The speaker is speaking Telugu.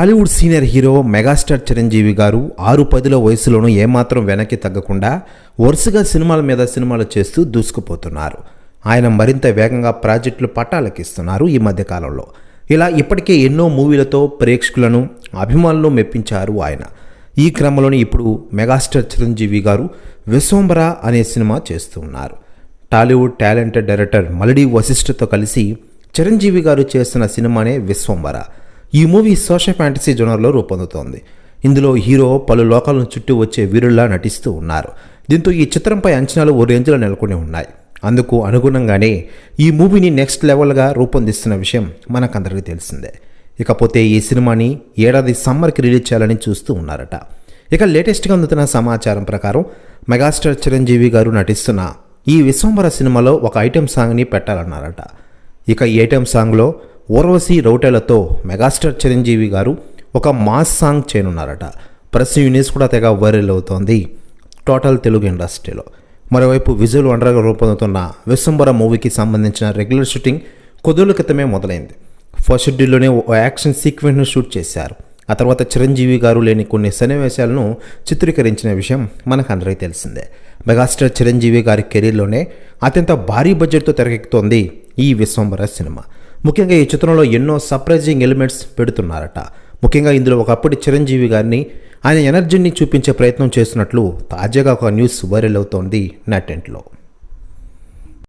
Tollywood senior hero megastar Chiranjeevi garu ఆరు పదిలో వయసులోనూ ఏమాత్రం వెనక్కి తగ్గకుండా వరుసగా సినిమాల మీద సినిమాలు చేస్తూ దూసుకుపోతున్నారు. ఆయన మరింత వేగంగా ప్రాజెక్టులు పట్టాలకిస్తున్నారు ఈ మధ్యకాలంలో ఇలా ఇప్పటికే ఎన్నో మూవీలతో ప్రేక్షకులను అభిమానులు మెప్పించారు ఆయన. ఈ క్రమంలోనే ఇప్పుడు మెగాస్టార్ చిరంజీవి గారు విశ్వంబర అనే సినిమా చేస్తూ ఉన్నారు. టాలీవుడ్ టాలెంటెడ్ డైరెక్టర్ మలడి వశిష్ఠతో కలిసి చిరంజీవి గారు చేస్తున్న సినిమానే విశ్వంబర ఈ మూవీ సోషల్ ఫ్యాంటసీ జోనర్లో రూపొందుతోంది. ఇందులో హీరో పలు లోకాలను చుట్టూ వచ్చే వీరుల్లా నటిస్తూ ఉన్నారు. దీంతో ఈ చిత్రంపై అంచనాలు ఓ రేంజ్లో నెలకొని ఉన్నాయి. అందుకు అనుగుణంగానే ఈ మూవీని నెక్స్ట్ లెవెల్గా రూపొందిస్తున్న విషయం మనకందరికీ తెలిసిందే. ఇకపోతే ఈ సినిమాని ఏడాది సమ్మర్కి రిలీజ్ చేయాలని చూస్తూ ఉన్నారట. ఇక లేటెస్ట్గా అందుతున్న సమాచారం ప్రకారం మెగాస్టార్ చిరంజీవి గారు నటిస్తున్న ఈ విశ్వంబర సినిమాలో ఒక ఐటెం సాంగ్ని పెట్టాలన్నారట. ఇక ఈ ఐటెం సాంగ్లో ఊర్వశి రౌటేలతో మెగాస్టార్ చిరంజీవి గారు ఒక మాస్ సాంగ్ చేయనున్నారట. ప్రెస్ యూనిస్ కూడా తెగ వైరల్ అవుతోంది. టోటల్ తెలుగు ఇండస్ట్రీలో. మరోవైపు విజువల్ వండర్గా రూపొందుతున్న విశ్వంబర మూవీకి సంబంధించిన రెగ్యులర్ షూటింగ్ కొద్దిరోజుల క్రితమే మొదలైంది. ఫస్ట్ షెడ్యూల్లోనే ఓ యాక్షన్ సీక్వెన్స్ను షూట్ చేశారు. ఆ తర్వాత చిరంజీవి గారు లేని కొన్ని సన్నివేశాలను చిత్రీకరించిన విషయం మనకు అందరికీ తెలిసిందే. మెగాస్టార్ చిరంజీవి గారి కెరీర్లోనే అత్యంత భారీ బడ్జెట్తో తెరకెక్కుతోంది ఈ విశ్వంబర సినిమా. ముఖ్యంగా ఈ చిత్రంలో ఎన్నో సర్ప్రైజింగ్ ఎలిమెంట్స్ పెడుతున్నారట. ముఖ్యంగా ఇందులో ఒకప్పటి చిరంజీవి గారిని ఆయన ఎనర్జీని చూపించే ప్రయత్నం చేస్తున్నట్లు తాజాగా ఒక న్యూస్ వైరల్ అవుతోంది నెట్టెంట్లో